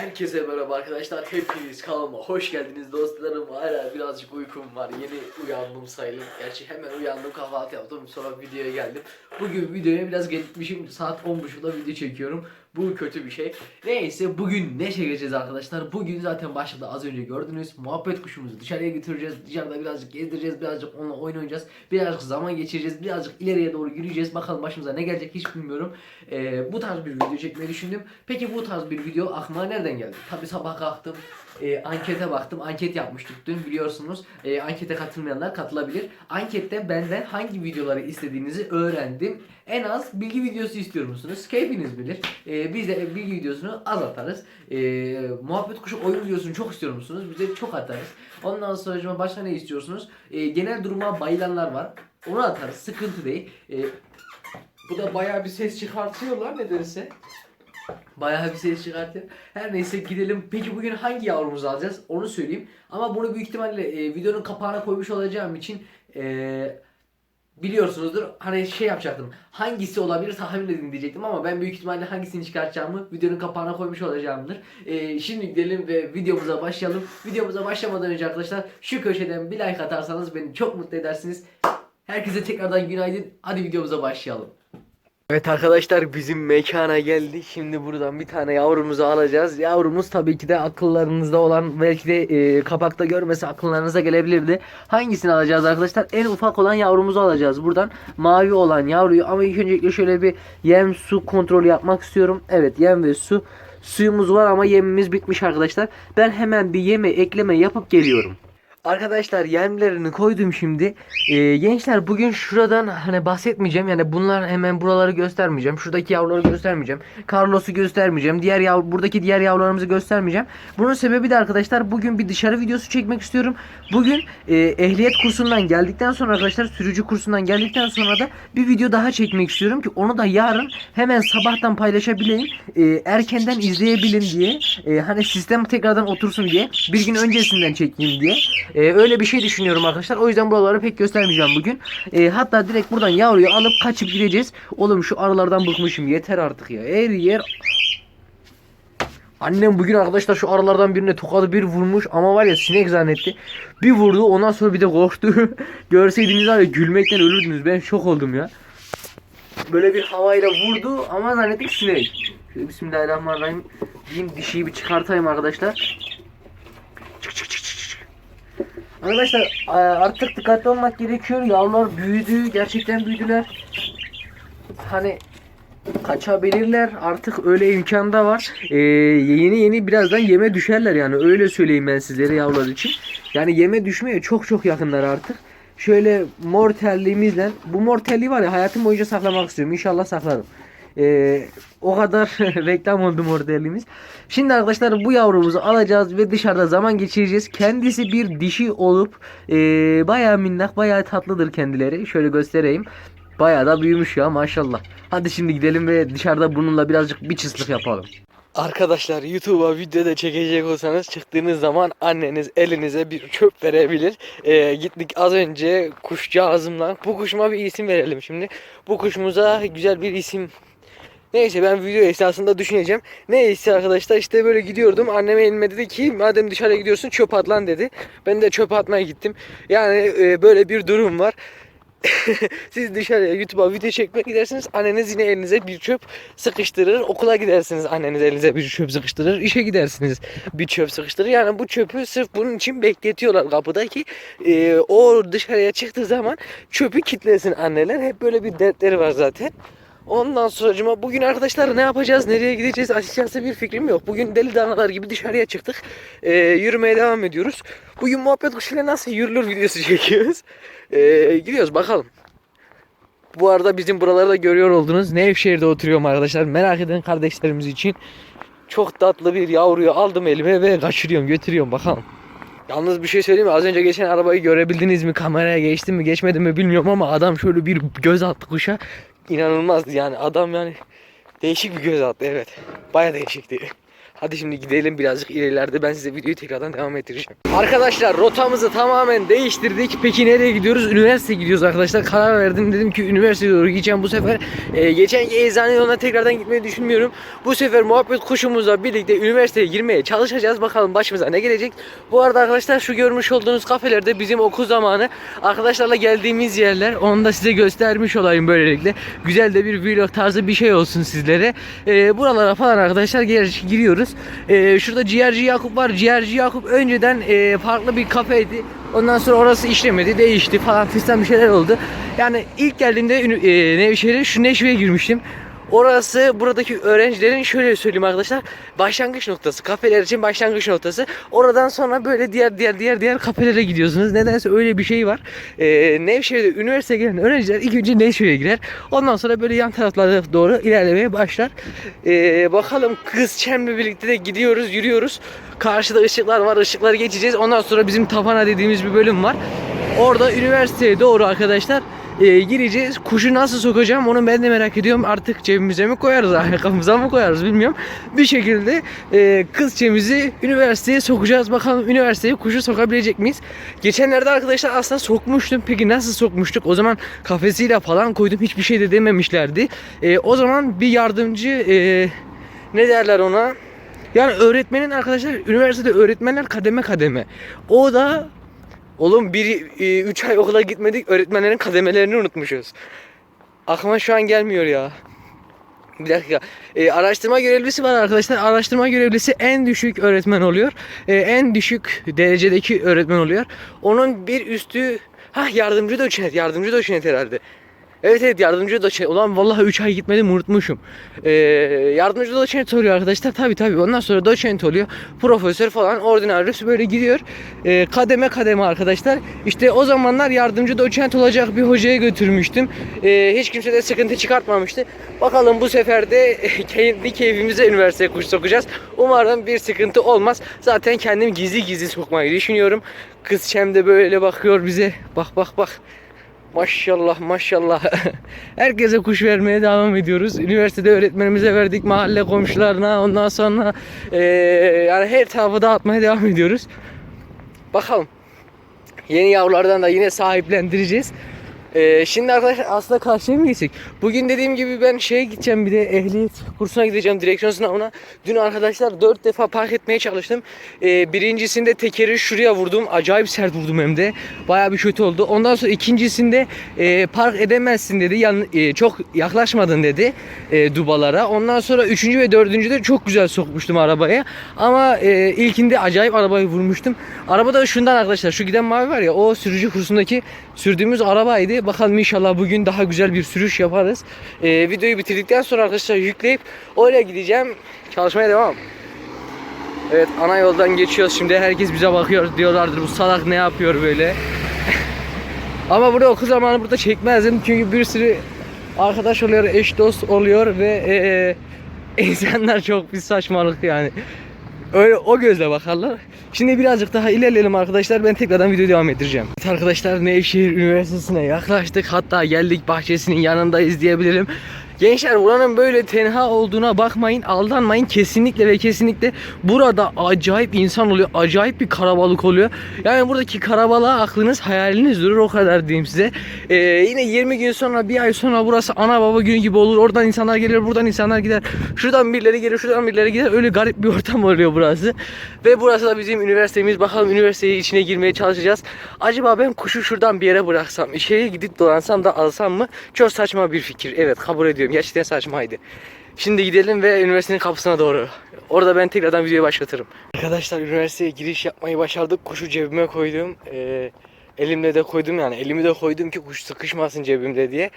Herkese merhaba arkadaşlar. Hepiniz kanalıma hoş geldiniz dostlarım. Hala birazcık uykum var. Yeni uyandım sayılır. Gerçi hemen uyandım kahvaltı yaptım sonra videoya geldim. Bugün videoya biraz gecikmişim. Saat 10.30'da video çekiyorum. Bu kötü bir şey. Neyse bugün ne çekeceğiz arkadaşlar? Bugün zaten başladı az önce gördünüz. Muhabbet kuşumuzu dışarıya götüreceğiz. Dışarıda birazcık gezdireceğiz. Birazcık onunla oynayacağız. Birazcık zaman geçireceğiz. Birazcık ileriye doğru yürüyeceğiz. Bakalım başımıza ne gelecek hiç bilmiyorum. Ee, bu tarz bir video çekmeyi düşündüm. Peki bu tarz bir video aklıma nereden geldi? Tabi sabah kalktım. E, ankete baktım. Anket yapmıştık dün biliyorsunuz. E, ankete katılmayanlar katılabilir. Ankette benden hangi videoları istediğinizi öğrendim. En az bilgi videosu istiyor musunuz? Keyfiniz bilir. E, biz de bilgi videosunu az atarız. E, muhabbet kuşu oyun videosunu çok istiyor musunuz? Biz de çok atarız. Ondan sonra başka ne istiyorsunuz? E, genel duruma bayılanlar var. Onu atarız. Sıkıntı değil. E, bu da bayağı bir ses çıkartıyorlar nedense. Bayağı bir ses çıkartıyor. Her neyse gidelim. Peki bugün hangi yavrumuzu alacağız? Onu söyleyeyim. Ama bunu büyük ihtimalle e, videonun kapağına koymuş olacağım için e, biliyorsunuzdur. Hani şey yapacaktım. Hangisi olabilir tahmin edin diyecektim ama ben büyük ihtimalle hangisini çıkartacağımı videonun kapağına koymuş olacağımdır. E, şimdi gidelim ve videomuza başlayalım. Videomuza başlamadan önce arkadaşlar şu köşeden bir like atarsanız beni çok mutlu edersiniz. Herkese tekrardan günaydın. Hadi videomuza başlayalım. Evet arkadaşlar bizim mekana geldi. Şimdi buradan bir tane yavrumuzu alacağız. Yavrumuz tabii ki de akıllarınızda olan belki de e, kapakta görmesi aklınıza gelebilirdi. Hangisini alacağız arkadaşlar? En ufak olan yavrumuzu alacağız. Buradan mavi olan yavruyu ama ilk öncelikle şöyle bir yem su kontrolü yapmak istiyorum. Evet yem ve su. Suyumuz var ama yemimiz bitmiş arkadaşlar. Ben hemen bir yeme ekleme yapıp geliyorum. Arkadaşlar yemlerini koydum şimdi. Ee, gençler bugün şuradan hani bahsetmeyeceğim. Yani bunlar hemen buraları göstermeyeceğim. Şuradaki yavruları göstermeyeceğim. Carlos'u göstermeyeceğim. Diğer yav buradaki diğer yavrularımızı göstermeyeceğim. Bunun sebebi de arkadaşlar bugün bir dışarı videosu çekmek istiyorum. Bugün e, ehliyet kursundan geldikten sonra arkadaşlar sürücü kursundan geldikten sonra da bir video daha çekmek istiyorum ki onu da yarın hemen sabahtan paylaşabileyim. E, erkenden izleyebilin diye. E, hani sistem tekrardan otursun diye. Bir gün öncesinden çekeyim diye. Ee, öyle bir şey düşünüyorum arkadaşlar. O yüzden buraları pek göstermeyeceğim bugün. Ee, hatta direkt buradan yavruyu alıp kaçıp gideceğiz. Oğlum şu arılardan bıkmışım. Yeter artık ya. Her yer Annem bugün arkadaşlar şu aralardan birine tokadı bir vurmuş ama var ya sinek zannetti. Bir vurdu ondan sonra bir de korktu. Görseydiniz var ya gülmekten ölürdünüz. Ben şok oldum ya. Böyle bir havayla vurdu ama zannettik sinek. Şöyle bismillahirrahmanirrahim. Diyeyim dişiyi bir çıkartayım arkadaşlar. Çık çık çık. Arkadaşlar a- artık dikkatli olmak gerekiyor. Yavrular büyüdü. Gerçekten büyüdüler. Hani kaçabilirler. Artık öyle imkan da var. Ee, yeni yeni birazdan yeme düşerler yani. Öyle söyleyeyim ben sizlere yavrular için. Yani yeme düşmeye çok çok yakınlar artık. Şöyle mor bu mor var ya hayatım boyunca saklamak istiyorum. İnşallah saklarım. Ee, o kadar reklam oldu mor terliğimiz. Şimdi arkadaşlar bu yavrumuzu alacağız ve dışarıda zaman geçireceğiz. Kendisi bir dişi olup ee, bayağı minnak bayağı tatlıdır kendileri. Şöyle göstereyim. Bayağı da büyümüş ya maşallah. Hadi şimdi gidelim ve dışarıda bununla birazcık bir çıslık yapalım. Arkadaşlar YouTube'a video da çekecek olsanız çıktığınız zaman anneniz elinize bir çöp verebilir. Ee, gittik az önce kuşcağızımla. Bu kuşuma bir isim verelim şimdi. Bu kuşumuza güzel bir isim Neyse ben video esnasında düşüneceğim. Neyse arkadaşlar işte böyle gidiyordum. Annem elime dedi ki madem dışarıya gidiyorsun çöp at lan dedi. Ben de çöp atmaya gittim. Yani e, böyle bir durum var. Siz dışarıya YouTube'a video çekmek gidersiniz. Anneniz yine elinize bir çöp sıkıştırır. Okula gidersiniz. Anneniz elinize bir çöp sıkıştırır. İşe gidersiniz. Bir çöp sıkıştırır. Yani bu çöpü sırf bunun için bekletiyorlar kapıda ki e, o dışarıya çıktığı zaman çöpü kitlesin anneler. Hep böyle bir dertleri var zaten. Ondan sonracıma bugün arkadaşlar ne yapacağız, nereye gideceğiz açıkçası bir fikrim yok. Bugün deli danalar gibi dışarıya çıktık. Ee, yürümeye devam ediyoruz. Bugün muhabbet kuşuyla nasıl yürülür videosu çekiyoruz. Ee, gidiyoruz bakalım. Bu arada bizim buraları da görüyor oldunuz. Nevşehir'de oturuyorum arkadaşlar. Merak eden kardeşlerimiz için çok tatlı bir yavruyu aldım elime ve kaçırıyorum, götürüyorum bakalım. Yalnız bir şey söyleyeyim mi? Az önce geçen arabayı görebildiniz mi? Kameraya geçti mi geçmedi mi bilmiyorum ama adam şöyle bir göz attı kuşa. İnanılmazdı yani adam yani değişik bir göz attı evet. Baya değişikti. Hadi şimdi gidelim birazcık ilerlerde ben size videoyu tekrardan devam ettireceğim. Arkadaşlar rotamızı tamamen değiştirdik. Peki nereye gidiyoruz? Üniversiteye gidiyoruz arkadaşlar. Karar verdim dedim ki üniversiteye doğru gideceğim bu sefer. Ee, geçenki eczane yoluna tekrardan gitmeyi düşünmüyorum. Bu sefer muhabbet kuşumuzla birlikte üniversiteye girmeye çalışacağız. Bakalım başımıza ne gelecek. Bu arada arkadaşlar şu görmüş olduğunuz kafelerde bizim okul zamanı arkadaşlarla geldiğimiz yerler. Onu da size göstermiş olayım böylelikle. Güzel de bir vlog tarzı bir şey olsun sizlere. Ee, buralara falan arkadaşlar gir- giriyoruz. Ee, şurada ciğerci Yakup var. Ciğerci Yakup önceden e, farklı bir kafeydi. Ondan sonra orası işlemedi, değişti falan fistan bir şeyler oldu. Yani ilk geldiğimde e, Nevşehir'e şu Neşve'ye girmiştim. Orası buradaki öğrencilerin şöyle söyleyeyim arkadaşlar başlangıç noktası. Kafeler için başlangıç noktası. Oradan sonra böyle diğer diğer diğer diğer kafelere gidiyorsunuz. Nedense öyle bir şey var. Ee, Nevşehir'de üniversiteye gelen öğrenciler ilk önce Nevşehir'e girer. Ondan sonra böyle yan taraflara doğru ilerlemeye başlar. Ee, bakalım kız Çem'le birlikte de gidiyoruz, yürüyoruz. Karşıda ışıklar var, ışıkları geçeceğiz. Ondan sonra bizim Tapana dediğimiz bir bölüm var. Orada üniversiteye doğru arkadaşlar e, gireceğiz. Kuşu nasıl sokacağım onu ben de merak ediyorum. Artık cebimize mi koyarız, ayakkabımıza mı koyarız bilmiyorum. Bir şekilde e, kızçemizi üniversiteye sokacağız. Bakalım üniversiteye kuşu sokabilecek miyiz? Geçenlerde arkadaşlar aslında sokmuştum. Peki nasıl sokmuştuk? O zaman kafesiyle falan koydum. Hiçbir şey de dememişlerdi. E, o zaman bir yardımcı e, ne derler ona? Yani öğretmenin arkadaşlar üniversitede öğretmenler kademe kademe. O da Oğlum bir 3 ay okula gitmedik öğretmenlerin kademelerini unutmuşuz. Aklıma şu an gelmiyor ya. Bir dakika. E, araştırma görevlisi var arkadaşlar. Araştırma görevlisi en düşük öğretmen oluyor. E, en düşük derecedeki öğretmen oluyor. Onun bir üstü ha yardımcı doçent, yardımcı doçent herhalde. Evet evet yardımcı doçent. Ulan vallahi 3 ay gitmedim unutmuşum. Ee, yardımcı doçent oluyor arkadaşlar. Tabi tabi ondan sonra doçent oluyor. Profesör falan ordinarius böyle gidiyor. Ee, kademe kademe arkadaşlar. İşte o zamanlar yardımcı doçent olacak bir hocaya götürmüştüm. Ee, hiç kimse de sıkıntı çıkartmamıştı. Bakalım bu sefer de kendi keyfimize üniversiteye kuş sokacağız. Umarım bir sıkıntı olmaz. Zaten kendim gizli gizli sokmayı düşünüyorum. Kız Şem de böyle bakıyor bize. Bak bak bak. Maşallah maşallah. Herkese kuş vermeye devam ediyoruz. Üniversitede öğretmenimize verdik, mahalle komşularına, ondan sonra eee, yani her tarafı dağıtmaya devam ediyoruz. Bakalım. Yeni yavrulardan da yine sahiplendireceğiz. Ee, şimdi arkadaşlar aslında karşıya mı geçecek? Bugün dediğim gibi ben şeye gideceğim bir de ehliyet kursuna gideceğim direksiyon sınavına. Dün arkadaşlar 4 defa park etmeye çalıştım. Ee, birincisinde tekeri şuraya vurdum. Acayip sert vurdum hem de. Baya bir kötü oldu. Ondan sonra ikincisinde e, park edemezsin dedi. Yan, e, çok yaklaşmadın dedi e, dubalara. Ondan sonra üçüncü ve dördüncüde çok güzel sokmuştum arabaya. Ama e, ilkinde acayip arabayı vurmuştum. Araba da şundan arkadaşlar. Şu giden mavi var ya o sürücü kursundaki sürdüğümüz arabaydı. Bakalım inşallah bugün daha güzel bir sürüş yaparız. Ee, videoyu bitirdikten sonra arkadaşlar yükleyip oraya gideceğim. Çalışmaya devam. Evet ana yoldan geçiyoruz şimdi. Herkes bize bakıyor. Diyorlardır bu salak ne yapıyor böyle. Ama burada okul zamanı burada çekmezdim. Çünkü bir sürü arkadaş oluyor, eş dost oluyor ve e, insanlar çok bir saçmalık yani. Öyle o gözle bakarlar. Şimdi birazcık daha ilerleyelim arkadaşlar. Ben tekrardan video devam ettireceğim. Evet arkadaşlar Nevşehir Üniversitesi'ne yaklaştık. Hatta geldik bahçesinin yanındayız diyebilirim. Gençler buranın böyle tenha olduğuna bakmayın, aldanmayın. Kesinlikle ve kesinlikle burada acayip insan oluyor. Acayip bir karabalık oluyor. Yani buradaki karabalığa aklınız, hayaliniz durur o kadar diyeyim size. Ee, yine 20 gün sonra, bir ay sonra burası ana baba günü gibi olur. Oradan insanlar gelir, buradan insanlar gider. Şuradan birileri gelir, şuradan birileri gider. Öyle garip bir ortam oluyor burası. Ve burası da bizim üniversitemiz. Bakalım üniversiteye içine girmeye çalışacağız. Acaba ben kuşu şuradan bir yere bıraksam, içeriye gidip dolansam da alsam mı? Çok saçma bir fikir. Evet kabul ediyorum. Gerçekten saçmaydı. Şimdi gidelim ve üniversitenin kapısına doğru. Orada ben tekrardan videoyu başlatırım. Arkadaşlar üniversiteye giriş yapmayı başardık. Kuşu cebime koydum. Ee, elimle de koydum yani. Elimi de koydum ki kuş sıkışmasın cebimde diye.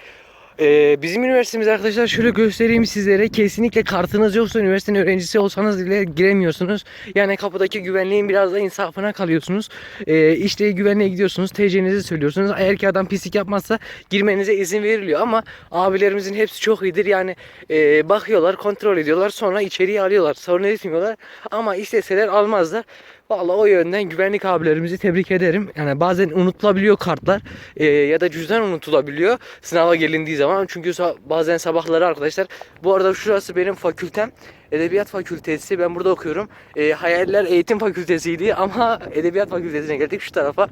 Ee, bizim üniversitemiz arkadaşlar şöyle göstereyim sizlere. Kesinlikle kartınız yoksa üniversitenin öğrencisi olsanız bile giremiyorsunuz. Yani kapıdaki güvenliğin biraz da insafına kalıyorsunuz. Ee, işte güvenliğe gidiyorsunuz. TC'nizi söylüyorsunuz. Eğer ki adam pislik yapmazsa girmenize izin veriliyor. Ama abilerimizin hepsi çok iyidir. Yani e, bakıyorlar, kontrol ediyorlar. Sonra içeriye alıyorlar. Sorun etmiyorlar. Ama isteseler almazlar. Vallahi o yönden güvenlik abilerimizi tebrik ederim. Yani bazen unutulabiliyor kartlar e, ya da cüzdan unutulabiliyor sınava gelindiği zaman. Çünkü bazen sabahları arkadaşlar. Bu arada şurası benim fakültem. Edebiyat Fakültesi. Ben burada okuyorum. E, hayaller Eğitim Fakültesiydi ama Edebiyat Fakültesine geldik şu tarafa.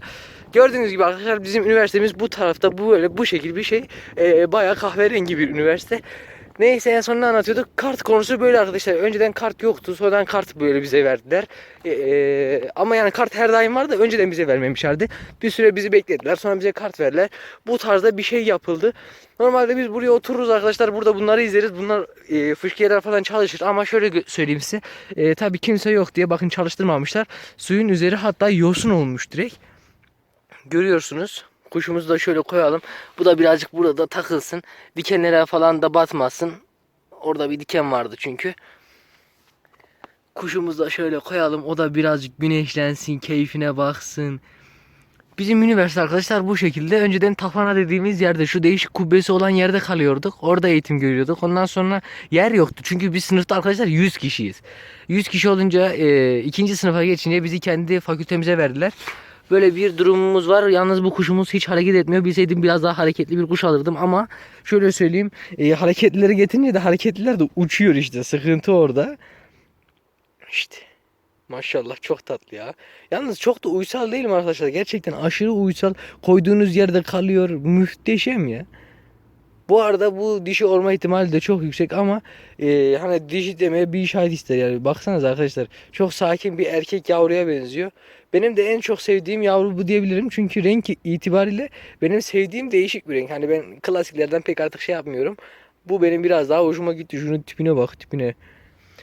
Gördüğünüz gibi arkadaşlar bizim üniversitemiz bu tarafta bu böyle bu şekil bir şey. E, bayağı kahverengi bir üniversite. Neyse en son ne anlatıyorduk? Kart konusu böyle arkadaşlar. Önceden kart yoktu. Sonradan kart böyle bize verdiler. E, e, ama yani kart her daim vardı. Önceden bize vermemişlerdi. Bir süre bizi beklediler. Sonra bize kart verdiler. Bu tarzda bir şey yapıldı. Normalde biz buraya otururuz arkadaşlar. Burada bunları izleriz. Bunlar e, fışkiyeler falan çalışır. Ama şöyle söyleyeyim size. E, tabii kimse yok diye bakın çalıştırmamışlar. Suyun üzeri hatta yosun olmuş direkt. Görüyorsunuz. Kuşumuzu da şöyle koyalım. Bu da birazcık burada takılsın. Dikenlere falan da batmasın. Orada bir diken vardı çünkü. Kuşumuzu da şöyle koyalım. O da birazcık güneşlensin, keyfine baksın. Bizim üniversite arkadaşlar bu şekilde. Önceden Tafana dediğimiz yerde şu değişik kubbesi olan yerde kalıyorduk. Orada eğitim görüyorduk. Ondan sonra yer yoktu. Çünkü biz sınıfta arkadaşlar 100 kişiyiz. 100 kişi olunca e, ikinci sınıfa geçince bizi kendi fakültemize verdiler. Böyle bir durumumuz var. Yalnız bu kuşumuz hiç hareket etmiyor. Bilseydim biraz daha hareketli bir kuş alırdım ama şöyle söyleyeyim. E, hareketlileri getirince de hareketliler de uçuyor işte. Sıkıntı orada. İşte. Maşallah çok tatlı ya. Yalnız çok da uysal değilim arkadaşlar. Gerçekten aşırı uysal. Koyduğunuz yerde kalıyor. Muhteşem ya. Bu arada bu dişi olma ihtimali de çok yüksek ama e, hani dişi demeye bir şahit ister yani. Baksanıza arkadaşlar. Çok sakin bir erkek yavruya benziyor. Benim de en çok sevdiğim yavru bu diyebilirim. Çünkü renk itibariyle benim sevdiğim değişik bir renk. Hani ben klasiklerden pek artık şey yapmıyorum. Bu benim biraz daha hoşuma gitti. Şunun tipine bak tipine.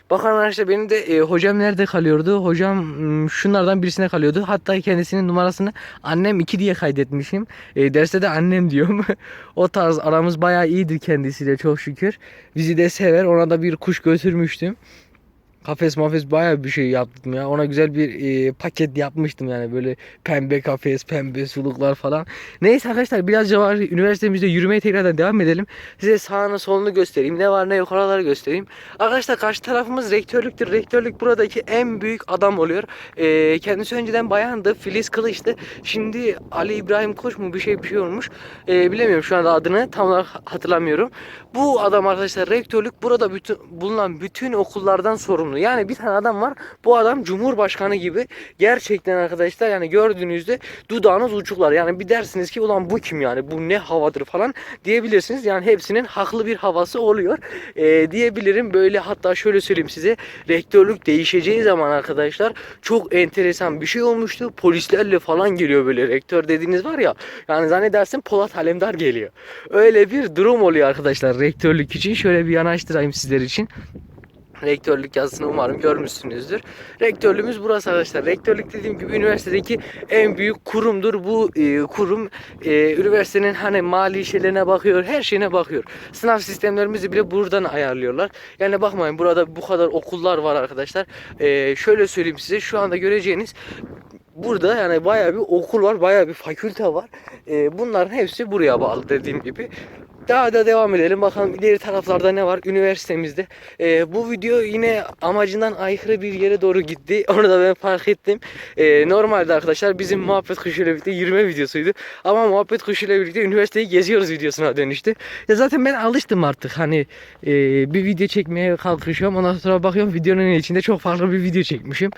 Bakın arkadaşlar benim de e, hocam nerede kalıyordu? Hocam şunlardan birisine kalıyordu. Hatta kendisinin numarasını annem 2 diye kaydetmişim. E, derste de annem diyorum. o tarz aramız bayağı iyidir kendisiyle çok şükür. Bizi de sever. Ona da bir kuş götürmüştüm. Kafes mafes bayağı bir şey yaptım ya. Ona güzel bir e, paket yapmıştım yani böyle pembe kafes, pembe suluklar falan. Neyse arkadaşlar birazca var üniversitemizde yürümeye tekrardan devam edelim. Size sağını solunu göstereyim. Ne var ne yok oraları göstereyim. Arkadaşlar karşı tarafımız rektörlüktür. Rektörlük buradaki en büyük adam oluyor. E, kendisi önceden bayandı. Filiz Kılıç'tı. Şimdi Ali İbrahim Koç mu bir şey bir şey olmuş. E, bilemiyorum şu anda adını tam olarak hatırlamıyorum. Bu adam arkadaşlar rektörlük burada bütün, bulunan bütün okullardan sorumlu. Yani bir tane adam var. Bu adam Cumhurbaşkanı gibi. Gerçekten arkadaşlar yani gördüğünüzde dudağınız uçuklar. Yani bir dersiniz ki ulan bu kim yani bu ne havadır falan diyebilirsiniz. Yani hepsinin haklı bir havası oluyor. Ee, diyebilirim böyle hatta şöyle söyleyeyim size. Rektörlük değişeceği zaman arkadaşlar çok enteresan bir şey olmuştu. Polislerle falan geliyor böyle rektör dediğiniz var ya. Yani zannedersin Polat Alemdar geliyor. Öyle bir durum oluyor arkadaşlar rektörlük için. Şöyle bir yanaştırayım sizler için. Rektörlük yazısını umarım görmüşsünüzdür. Rektörlüğümüz burası arkadaşlar. Rektörlük dediğim gibi üniversitedeki en büyük kurumdur. Bu e, kurum e, üniversitenin hani mali şeylerine bakıyor, her şeyine bakıyor. Sınav sistemlerimizi bile buradan ayarlıyorlar. Yani bakmayın burada bu kadar okullar var arkadaşlar. E, şöyle söyleyeyim size şu anda göreceğiniz burada yani bayağı bir okul var, bayağı bir fakülte var. E, bunların hepsi buraya bağlı dediğim gibi. Daha da devam edelim. Bakalım ileri taraflarda ne var üniversitemizde. Ee, bu video yine amacından aykırı bir yere doğru gitti. Onu da ben fark ettim. Ee, normalde arkadaşlar bizim muhabbet kuşuyla birlikte yürüme videosuydu. Ama muhabbet kuşuyla birlikte üniversiteyi geziyoruz videosuna dönüştü. Ya zaten ben alıştım artık. Hani e, bir video çekmeye kalkışıyorum. Ondan sonra bakıyorum videonun içinde çok farklı bir video çekmişim.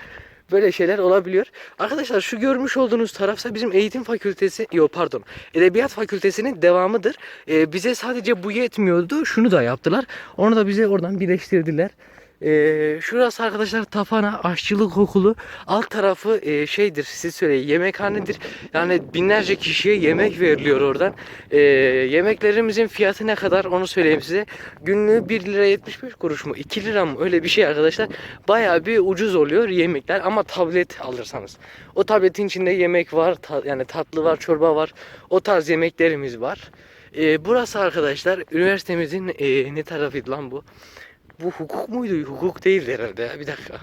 Böyle şeyler olabiliyor. Arkadaşlar şu görmüş olduğunuz tarafsa bizim eğitim fakültesi, yok pardon, edebiyat fakültesinin devamıdır. Ee, bize sadece bu yetmiyordu. Şunu da yaptılar. Onu da bize oradan birleştirdiler. Ee, şurası arkadaşlar Tafana Aşçılık Okulu. Alt tarafı e, şeydir siz söyleyin yemekhanedir. Yani binlerce kişiye yemek veriliyor oradan. Ee, yemeklerimizin fiyatı ne kadar onu söyleyeyim size. Günlüğü 1 lira 75 kuruş mu 2 lira mı öyle bir şey arkadaşlar. Bayağı bir ucuz oluyor yemekler ama tablet alırsanız. O tabletin içinde yemek var ta- yani tatlı var çorba var o tarz yemeklerimiz var. Ee, burası arkadaşlar üniversitemizin e, ne tarafıydı lan bu? Bu hukuk muydu? Hukuk değildi herhalde ya. Bir dakika.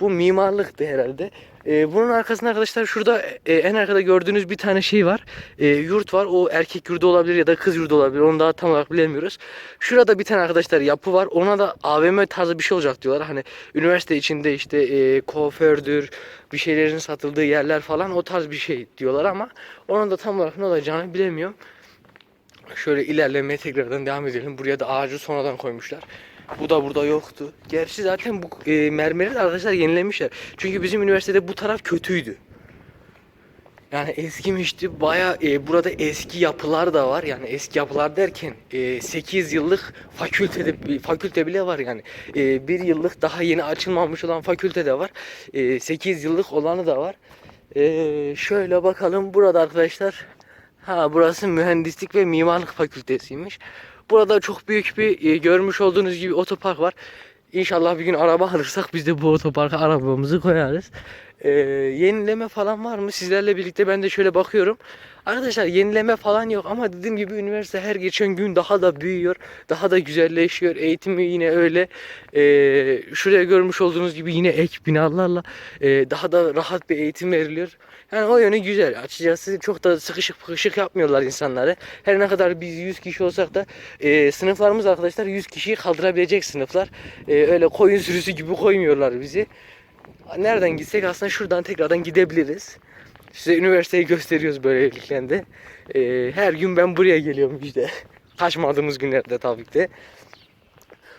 Bu mimarlıktı herhalde. Ee, bunun arkasında arkadaşlar şurada e, en arkada gördüğünüz bir tane şey var. E, yurt var. O erkek yurdu olabilir ya da kız yurdu olabilir. Onu daha tam olarak bilemiyoruz. Şurada bir tane arkadaşlar yapı var. Ona da AVM tarzı bir şey olacak diyorlar. Hani üniversite içinde işte e, kuafördür, bir şeylerin satıldığı yerler falan o tarz bir şey diyorlar ama onun da tam olarak ne olacağını bilemiyorum. Şöyle ilerlemeye tekrardan devam edelim. Buraya da ağacı sonradan koymuşlar. Bu da burada yoktu. Gerçi zaten bu e, mermeri de arkadaşlar yenilemişler. Çünkü bizim üniversitede bu taraf kötüydü. Yani eskimişti. Baya e, burada eski yapılar da var. Yani eski yapılar derken e, 8 yıllık fakültede fakülte bile var yani. E, bir yıllık daha yeni açılmamış olan fakülte de var. E, 8 yıllık olanı da var. E, şöyle bakalım burada arkadaşlar. Ha burası mühendislik ve mimarlık fakültesiymiş. Burada çok büyük bir e, görmüş olduğunuz gibi otopark var. İnşallah bir gün araba alırsak biz de bu otoparka arabamızı koyarız. Ee, yenileme falan var mı? Sizlerle birlikte ben de şöyle bakıyorum. Arkadaşlar yenileme falan yok ama dediğim gibi üniversite her geçen gün daha da büyüyor. Daha da güzelleşiyor. Eğitimi yine öyle. Ee, şuraya görmüş olduğunuz gibi yine ek binalarla e, daha da rahat bir eğitim veriliyor. Yani o yönü güzel. Açıkçası çok da sıkışık sıkışık yapmıyorlar insanları. Her ne kadar biz 100 kişi olsak da e, sınıflarımız arkadaşlar 100 kişiyi kaldırabilecek sınıflar. E, öyle koyun sürüsü gibi koymuyorlar bizi. Nereden gitsek aslında şuradan tekrardan gidebiliriz. Size üniversiteyi gösteriyoruz böylelikle de. E, her gün ben buraya geliyorum işte. Kaçmadığımız günlerde tabii ki de.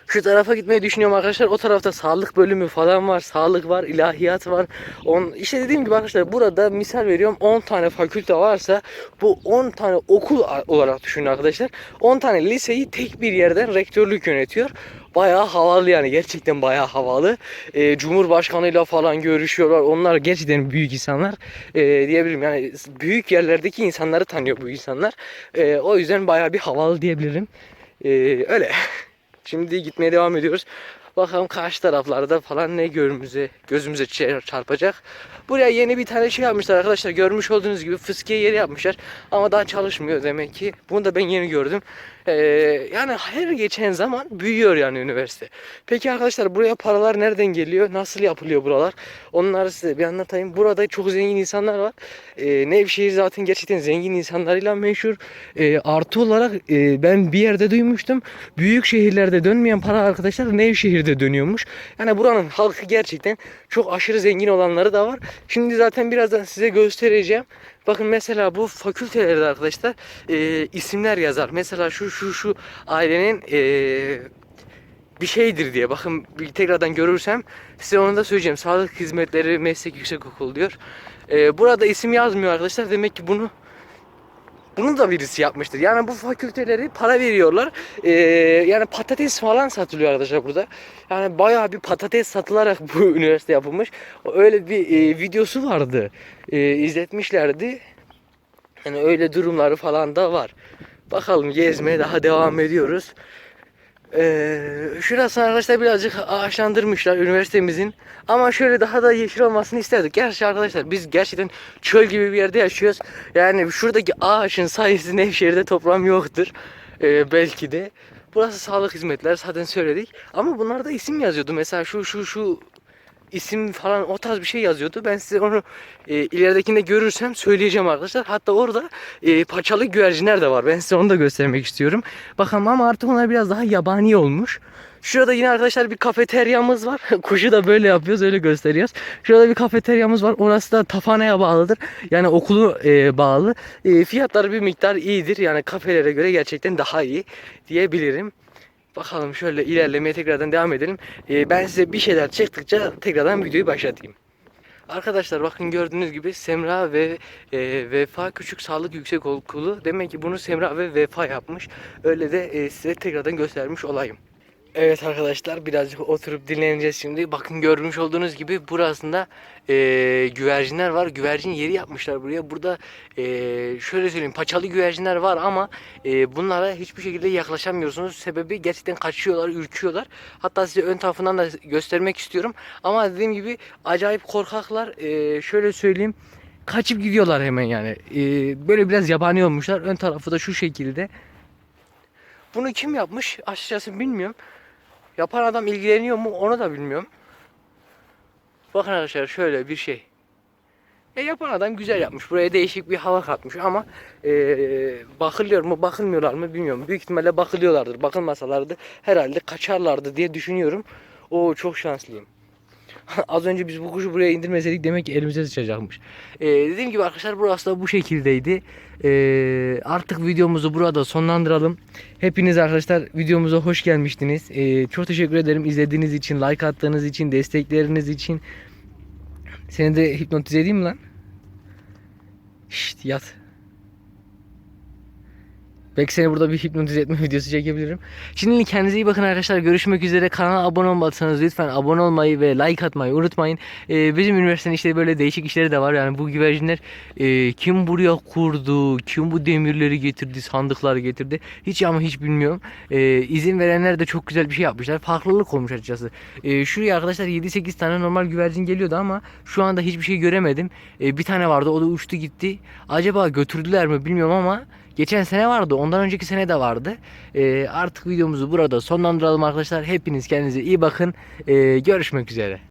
Şu tarafa gitmeyi düşünüyorum arkadaşlar. O tarafta sağlık bölümü falan var. Sağlık var, ilahiyat var. On, işte dediğim gibi arkadaşlar burada misal veriyorum 10 tane fakülte varsa bu 10 tane okul olarak düşünün arkadaşlar. 10 tane liseyi tek bir yerden rektörlük yönetiyor. Bayağı havalı yani gerçekten bayağı havalı. Ee, Cumhurbaşkanıyla falan görüşüyorlar. Onlar gerçekten büyük insanlar ee, diyebilirim. Yani büyük yerlerdeki insanları tanıyor bu insanlar. Ee, o yüzden bayağı bir havalı diyebilirim. Ee, öyle. Şimdi gitmeye devam ediyoruz. Bakalım karşı taraflarda falan ne gözümüze, gözümüze çar- çarpacak. Buraya yeni bir tane şey yapmışlar arkadaşlar. Görmüş olduğunuz gibi fıskiye yeri yapmışlar. Ama daha çalışmıyor demek ki. Bunu da ben yeni gördüm. Ee, yani her geçen zaman büyüyor yani üniversite. Peki arkadaşlar buraya paralar nereden geliyor? Nasıl yapılıyor buralar? Onları size bir anlatayım. Burada çok zengin insanlar var. Ee, Nevşehir zaten gerçekten zengin insanlarıyla meşhur. Ee, artı olarak e, ben bir yerde duymuştum. Büyük şehirlerde dönmeyen para arkadaşlar Nevşehir'de dönüyormuş. Yani buranın halkı gerçekten çok aşırı zengin olanları da var. Şimdi zaten birazdan size göstereceğim. Bakın mesela bu fakültelerde arkadaşlar e, isimler yazar. Mesela şu şu şu ailenin e, bir şeydir diye. Bakın bir tekrardan görürsem size onu da söyleyeceğim. Sağlık Hizmetleri Meslek Yüksekokulu diyor. E, burada isim yazmıyor arkadaşlar. Demek ki bunu bunu da birisi yapmıştır. Yani bu fakülteleri para veriyorlar. Ee, yani patates falan satılıyor arkadaşlar burada. Yani bayağı bir patates satılarak bu üniversite yapılmış. Öyle bir e, videosu vardı. E, izletmişlerdi. Yani öyle durumları falan da var. Bakalım gezmeye daha devam ediyoruz. Ee, şurası arkadaşlar birazcık ağaçlandırmışlar üniversitemizin. Ama şöyle daha da yeşil olmasını isterdik. Gerçi arkadaşlar biz gerçekten çöl gibi bir yerde yaşıyoruz. Yani şuradaki ağaçın sayısı Nevşehir'de toplam yoktur. Ee, belki de. Burası sağlık hizmetleri zaten söyledik. Ama bunlarda isim yazıyordu. Mesela şu şu şu isim falan o tarz bir şey yazıyordu. Ben size onu e, ileridekinde görürsem söyleyeceğim arkadaşlar. Hatta orada e, paçalı güvercinler de var. Ben size onu da göstermek istiyorum. Bakalım ama artık onlar biraz daha yabani olmuş. Şurada yine arkadaşlar bir kafeteryamız var. Kuşu da böyle yapıyoruz öyle gösteriyoruz. Şurada bir kafeteryamız var. Orası da Tafana'ya bağlıdır. Yani okulu e, bağlı. E, fiyatları bir miktar iyidir. Yani kafelere göre gerçekten daha iyi diyebilirim. Bakalım şöyle ilerlemeye tekrardan devam edelim. Ee, ben size bir şeyler çıktıkça tekrardan videoyu başlatayım. Arkadaşlar bakın gördüğünüz gibi Semra ve e, Vefa Küçük Sağlık Yüksek Okulu. Demek ki bunu Semra ve Vefa yapmış. Öyle de e, size tekrardan göstermiş olayım. Evet arkadaşlar birazcık oturup dinleneceğiz şimdi. Bakın görmüş olduğunuz gibi burasında e, güvercinler var. Güvercin yeri yapmışlar buraya. Burada e, şöyle söyleyeyim paçalı güvercinler var ama e, bunlara hiçbir şekilde yaklaşamıyorsunuz. Sebebi gerçekten kaçıyorlar, ürküyorlar. Hatta size ön tarafından da göstermek istiyorum. Ama dediğim gibi acayip korkaklar. E, şöyle söyleyeyim kaçıp gidiyorlar hemen yani. E, böyle biraz yabani olmuşlar. Ön tarafı da şu şekilde. Bunu kim yapmış? Açıkçası bilmiyorum. Yapan adam ilgileniyor mu onu da bilmiyorum. Bakın arkadaşlar şöyle bir şey. E yapan adam güzel yapmış. Buraya değişik bir hava katmış ama e, bakılıyor mu bakılmıyorlar mı bilmiyorum. Büyük ihtimalle bakılıyorlardır. Bakılmasalardı herhalde kaçarlardı diye düşünüyorum. O çok şanslıyım. Az önce biz bu kuşu buraya indirmeseydik demek ki elimize sıçacakmış. Ee, dediğim gibi arkadaşlar burası da bu şekildeydi. Ee, artık videomuzu burada sonlandıralım. Hepiniz arkadaşlar videomuza hoş gelmiştiniz. Ee, çok teşekkür ederim izlediğiniz için, like attığınız için, destekleriniz için. Seni de hipnotize edeyim mi lan? Şşt yat. Belki seni burada bir hipnotize etme videosu çekebilirim. Şimdilik kendinize iyi bakın arkadaşlar. Görüşmek üzere. Kanala abone olmadıysanız lütfen abone olmayı ve like atmayı unutmayın. Ee, bizim üniversitenin işte böyle değişik işleri de var. Yani bu güvercinler e, kim buraya kurdu, kim bu demirleri getirdi, sandıkları getirdi. Hiç ama hiç bilmiyorum. Ee, izin verenler de çok güzel bir şey yapmışlar. Farklılık olmuş açıkçası. Ee, şuraya arkadaşlar 7-8 tane normal güvercin geliyordu ama şu anda hiçbir şey göremedim. Ee, bir tane vardı o da uçtu gitti. Acaba götürdüler mi bilmiyorum ama Geçen sene vardı, ondan önceki sene de vardı. Ee, artık videomuzu burada sonlandıralım arkadaşlar. Hepiniz kendinize iyi bakın. Ee, görüşmek üzere.